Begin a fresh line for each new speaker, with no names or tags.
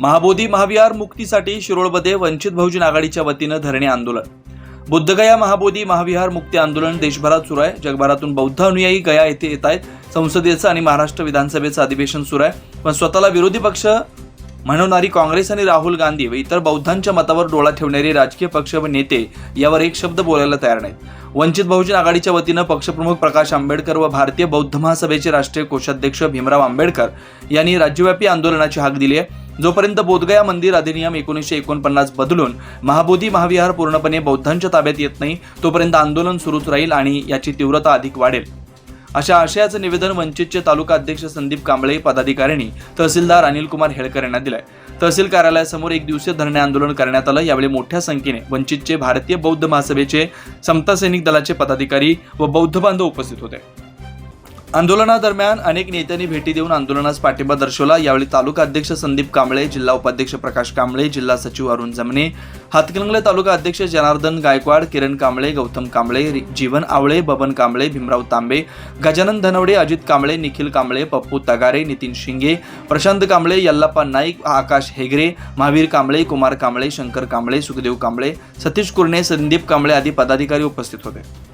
महाबोधी महाविहार मुक्तीसाठी शिरोळमध्ये वंचित बहुजन आघाडीच्या वतीनं धरणे आंदोलन. बुद्धगया महाबोधी महाविहार मुक्ती आंदोलन देशभरात सुरू आहे. जगभरातून बौद्ध अनुयायी गया येथे येत आहेत. संसदेचं आणि महाराष्ट्र विधानसभेचं अधिवेशन सुरू आहे. पण स्वतःला विरोधी पक्ष म्हणवणारी काँग्रेस आणि राहुल गांधी व इतर बौद्धांच्या मतावर डोळा ठेवणारे राजकीय पक्ष व नेते यावर एक शब्द बोलायला तयार नाहीत. वंचित बहुजन आघाडीच्या वतीनं पक्षप्रमुख प्रकाश आंबेडकर व भारतीय बौद्ध महासभेचे राष्ट्रीय कोषाध्यक्ष भीमराव आंबेडकर यांनी राज्यव्यापी आंदोलनाची हाक दिली आहे. जोपर्यंत बोधगया मंदिर अधिनियम एकोणीसशे एकोणपन्नास बदलून महाबोधी महाविहार पूर्णपणे बौद्धांच्या ताब्यात येत नाही तोपर्यंत आंदोलन सुरूच राहील आणि याची तीव्रता अधिक वाढेल. अशा आशयाचं निवेदन वंचितचे तालुका अध्यक्ष संदीप कांबळे पदाधिकाऱ्यांनी तहसीलदार अनिल कुमार हेळकर यांना दिलंय. तहसील कार्यालयासमोर एक दिवसीय धरणे आंदोलन करण्यात आलं. यावेळी मोठ्या संख्येने वंचितचे भारतीय बौद्ध महासभेचे समता सैनिक दलाचे पदाधिकारी व बौद्ध बांधव उपस्थित होते. आंदोलनादरम्यान अनेक नेत्यांनी भेटी देऊन आंदोलनास पाठिंबा दर्शवला. यावेळी तालुका अध्यक्ष संदीप कांबळे जिल्हा उपाध्यक्ष प्रकाश कांबळे जिल्हा सचिव अरुण जमने हातकणंगले तालुका अध्यक्ष जनार्दन गायकवाड किरण कांबळे गौतम कांबळे जीवन आवळे बबन कांबळे भीमराव तांबे गजानन धनवडे अजित कांबळे निखिल कांबळे पप्पू तगारे नितीन शिंगे प्रशांत कांबळे यल्लाप्पा नाईक आकाश हेगरे महावीर कांबळे कुमार कांबळे शंकर कांबळे सुखदेव कांबळे सतीश कुरणे संदीप कांबळे आदी पदाधिकारी उपस्थित होते.